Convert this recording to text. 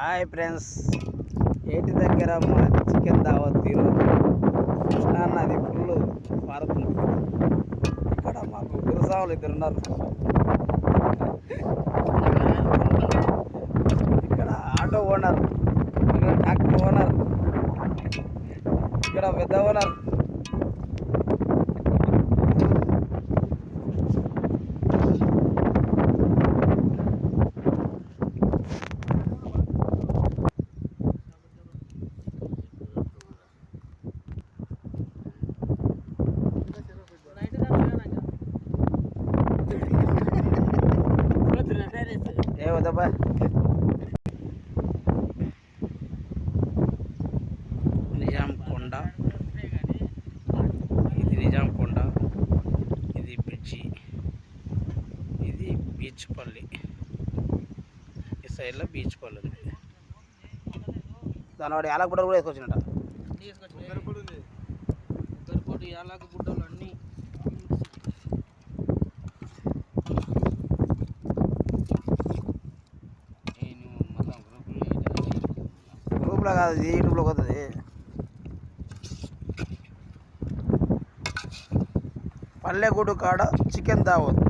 Hi friends. ఏటి దగ్గర మా చికెన్ దావత్ ఈరోజు? కృష్ణా నది ఫుల్ పారుతుంది. ఇక్కడ మాకు గురుసాములు ఇద్దరు ఉన్నారు. ఇక్కడ ఆటో ఓనర్ ఇక్కడ ట్రాక్టర్ ఓనర్ ఇక్కడ పెద్ద ఓనర్. ఏ వద్దబ్బా నిజాం కొండ. ఇది నిజాం కొండ. ఇది బ్రిడ్జి. ఇది బీచ్ పల్లి. ఈ సైడ్లో బీచ్ పల్లి ఉంది. దాని వాడు యాలకుడ కూడా వేసుకొచ్చినట ఉద్దరిపోటు యాలకు గుడ్డలు అన్నీ గ్రూప్లో కాదు ఇది యూట్యూబ్లోకి వస్తుంది పల్లెగూడు కాడ చికెన్ దావత్.